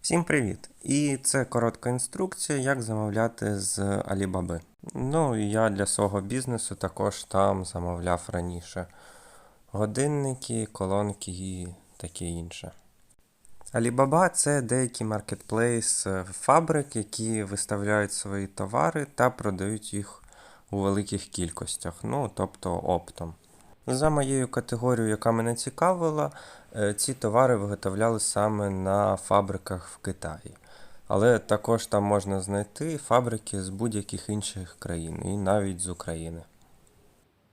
Всім привіт! І це коротка інструкція, як замовляти з Alibaba. Ну і я для свого бізнесу також там замовляв раніше годинники, колонки і таке інше. Alibaba – це деякий маркетплейс фабрик, які виставляють свої товари та продають їх у великих кількостях, ну тобто оптом. За моєю категорією, яка мене цікавила, е, ці товари виготовляли саме на фабриках в Китаї. Але також там можна знайти фабрики з будь-яких інших країн, і навіть з України.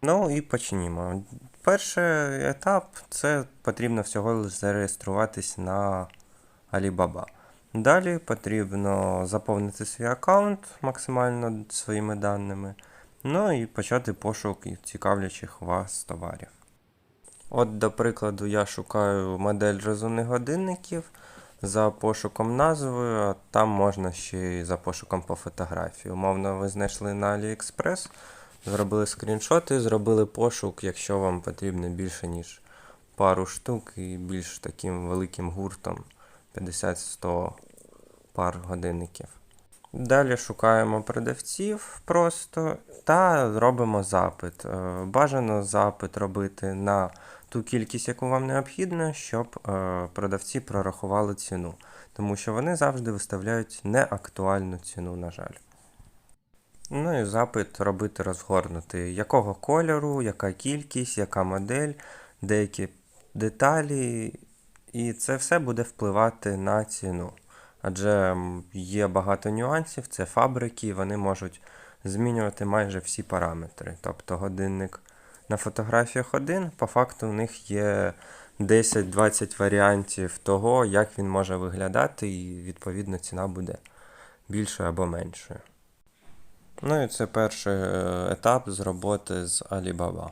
Ну і почнімо. Перший етап це потрібно всього лише зареєструватись на Alibaba. Далі потрібно заповнити свій аккаунт максимально своїми даними. Ну і почати пошук цікавлячих вас товарів. От, до прикладу, я шукаю модель розумних годинників за пошуком назви, а там можна ще й за пошуком по фотографії. Умовно, ви знайшли на AliExpress, зробили скріншоти, зробили пошук, якщо вам потрібно більше, ніж пару штук і більш таким великим гуртом 50-100 пар годинників. Далі шукаємо продавців просто та робимо запит. Е, Бажано запит робити на ту кількість, яку вам необхідно, щоб е, продавці прорахували ціну. Тому що вони завжди виставляють неактуальну ціну, на жаль. Ну і запит робити розгорнутий. Якого кольору, яка кількість, яка модель, деякі деталі. І це все буде впливати на ціну. Адже є багато нюансів, це фабрики, вони можуть змінювати майже всі параметри. Тобто годинник на фотографіях один, по факту у них є 10-20 варіантів того, як він може виглядати, і відповідно ціна буде більшою або меншою. Ну і це перший е, етап з роботи з Alibaba.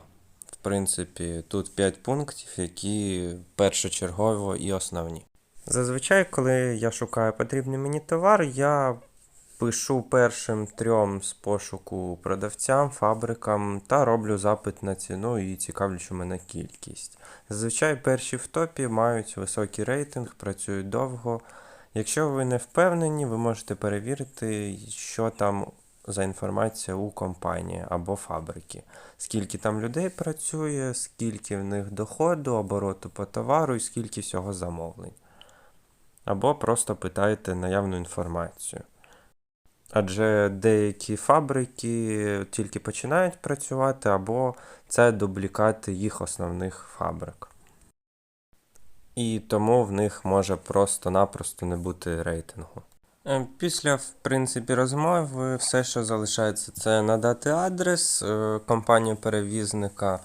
В принципі, тут 5 пунктів, які першочергово і основні. Зазвичай, коли я шукаю потрібний мені товар, я пишу першим трьом з пошуку продавцям, фабрикам та роблю запит на ціну і цікавлячу мене кількість. Зазвичай перші в топі мають високий рейтинг, працюють довго. Якщо ви не впевнені, ви можете перевірити, що там за інформація у компанії або фабрики. Скільки там людей працює, скільки в них доходу, обороту по товару і скільки всього замовлень. Або просто питайте наявну інформацію. Адже деякі фабрики тільки починають працювати, або це дублікати їх основних фабрик. І тому в них може просто-напросто не бути рейтингу. Е, Після, в принципі, розмови все, що залишається, це надати адрес е, компанії перевізника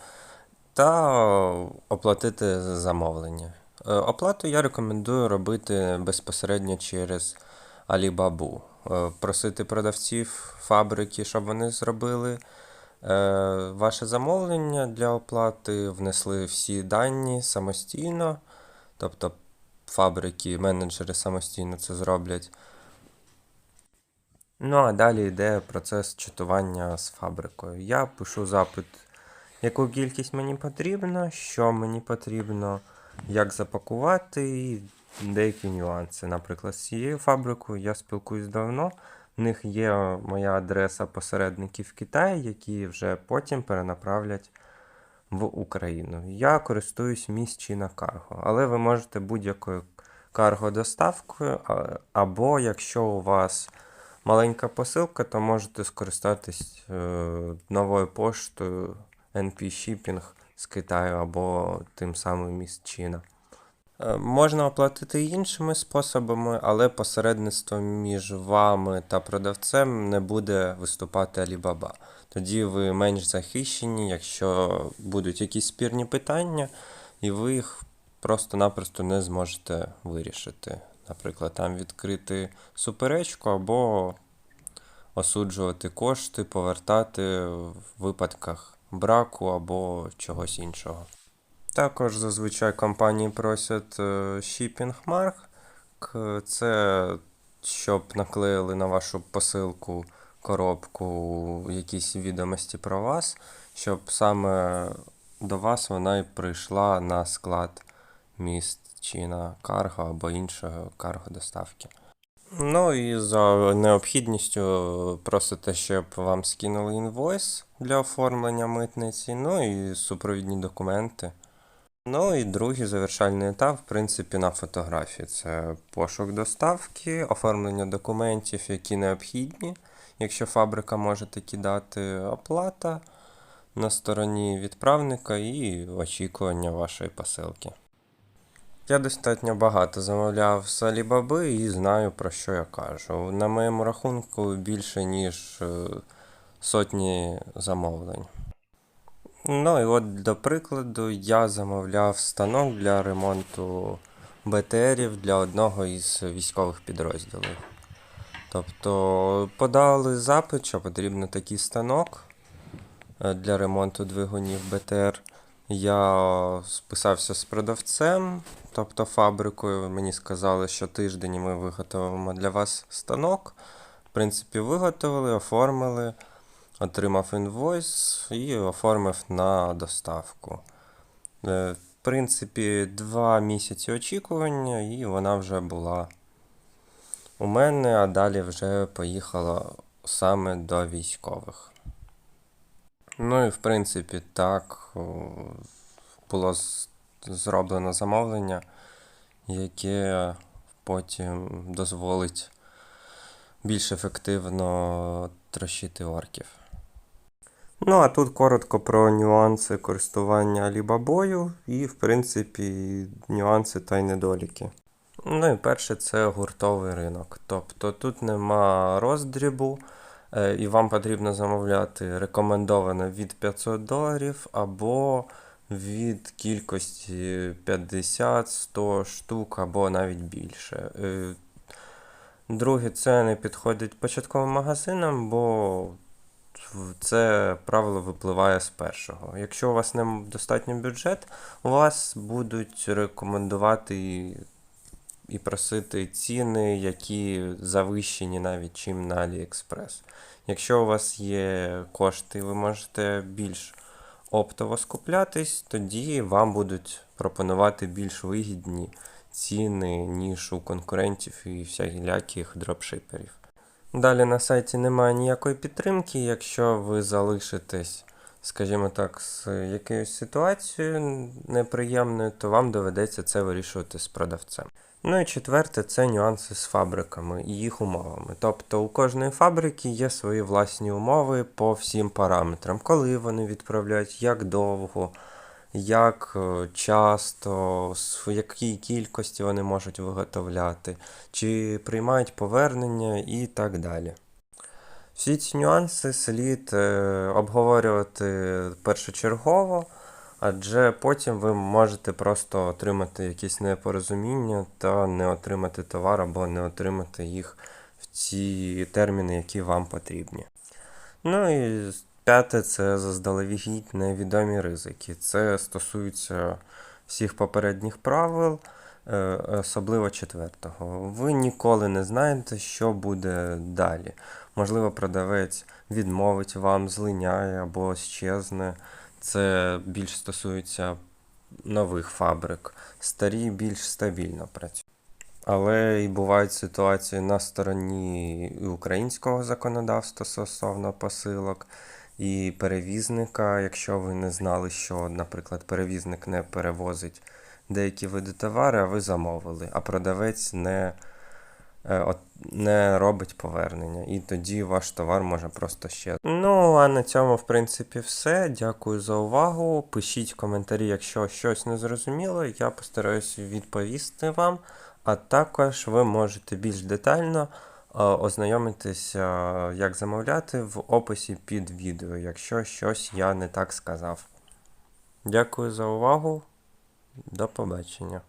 та оплатити замовлення. Е, Оплату я рекомендую робити безпосередньо через Alibaba. Е, Просити продавців фабрики, щоб вони зробили е, ваше замовлення для оплати, внесли всі дані самостійно, тобто фабрики, менеджери самостійно це зроблять. Ну, а далі йде процес чатування з фабрикою. Я пишу запит, яку кількість мені потрібно, що мені потрібно, як запакувати і деякі нюанси. Наприклад, з цією фабрикою я спілкуюсь давно. В них є моя адреса посередників в Китаї, які вже потім перенаправлять в Україну. Я користуюсь місчина карго, але ви можете будь-якою карго-доставкою, або якщо у вас маленька посилка, то можете скористатись е, новою поштою NP Shipping з Китаю або тим самим місчина. Е, Можна оплатити іншими способами, але посередництво між вами та продавцем не буде виступати Alibaba. Тоді ви менш захищені, якщо будуть якісь спірні питання, і ви їх просто-напросто не зможете вирішити. Наприклад, там відкрити суперечку або осуджувати кошти, повертати в випадках браку або чогось іншого. Також зазвичай компанії просять е, shipping mark. Це щоб наклеїли на вашу посилку коробку якісь відомості про вас, щоб саме до вас вона і прийшла на склад місць чи на карго або іншого карго доставки. Ну і за необхідністю просите, щоб вам скинули інвойс для оформлення митниці, ну і супровідні документи. Ну і другий завершальний етап, в принципі, на фотографії. Це пошук доставки, оформлення документів, які необхідні, якщо фабрика може такі дати, оплата на стороні відправника і очікування вашої посилки. Я достатньо багато замовляв з Alibaba і знаю про що я кажу. На моєму рахунку більше ніж е, сотні замовлень. Ну і от до прикладу, я замовляв станок для ремонту БТРів для одного із військових підрозділів. Тобто подали запит, що потрібен такий станок е, для ремонту двигунів БТР. Я списався з продавцем, тобто фабрикою. Мені сказали, що тиждень ми виготовимо для вас станок. В принципі, виготовили, оформили, отримав інвойс і оформив на доставку. Е, В принципі, два місяці очікування, і вона вже була у мене, а далі вже поїхала саме до військових. Ну і в принципі так було зроблено замовлення, яке потім дозволить більш ефективно трощити орків. Ну, а тут коротко про нюанси користування Алібабою і, в принципі, нюанси та й недоліки. Ну і перше, це гуртовий ринок. Тобто тут нема роздрібу, і вам потрібно замовляти рекомендовано від 500 доларів або від кількості 50-100 штук, або навіть більше. Е, Друге, це не підходить початковим магазинам, бо це правило випливає з першого. Якщо у вас не достатньо бюджет, у вас будуть рекомендувати і, просити ціни, які завищені навіть чим на AliExpress. Якщо у вас є кошти, ви можете більш оптово скуплятись, тоді вам будуть пропонувати більш вигідні ціни, ніж у конкурентів і всіляких дропшиперів. Далі на сайті немає ніякої підтримки. Якщо ви залишитесь, скажімо так, з якоюсь ситуацією неприємною, то вам доведеться це вирішувати з продавцем. Ну і четверте, це нюанси з фабриками і їх умовами. Тобто у кожної фабрики є свої власні умови по всім параметрам, коли вони відправляють, як довго, як е, часто, в якій кількості вони можуть виготовляти, чи приймають повернення і так далі. Всі ці нюанси слід е, обговорювати першочергово, адже потім ви можете просто отримати якісь непорозуміння та не отримати товар або не отримати їх в ті терміни, які вам потрібні. Ну і п'яте це заздалегідь невідомі ризики. Це стосується всіх попередніх правил, е, особливо четвертого. Ви ніколи не знаєте, що буде далі. Можливо, продавець відмовить вам, злиняє або щезне. Це більш стосується нових фабрик. Старі більш стабільно працюють. Але і бувають ситуації на стороні українського законодавства стосовно посилок, і перевізника, якщо ви не знали, що, наприклад, перевізник не перевозить деякі види товари, а ви замовили, а продавець не, от, не робить повернення, і тоді ваш товар може просто ще. Ну, а на цьому, в принципі, все. Дякую за увагу. Пишіть коментарі, якщо щось не зрозуміло, я постараюся відповісти вам. А також ви можете більш детально е, ознайомитися, як замовляти в описі під відео, якщо щось я не так сказав. Дякую за увагу. До побачення.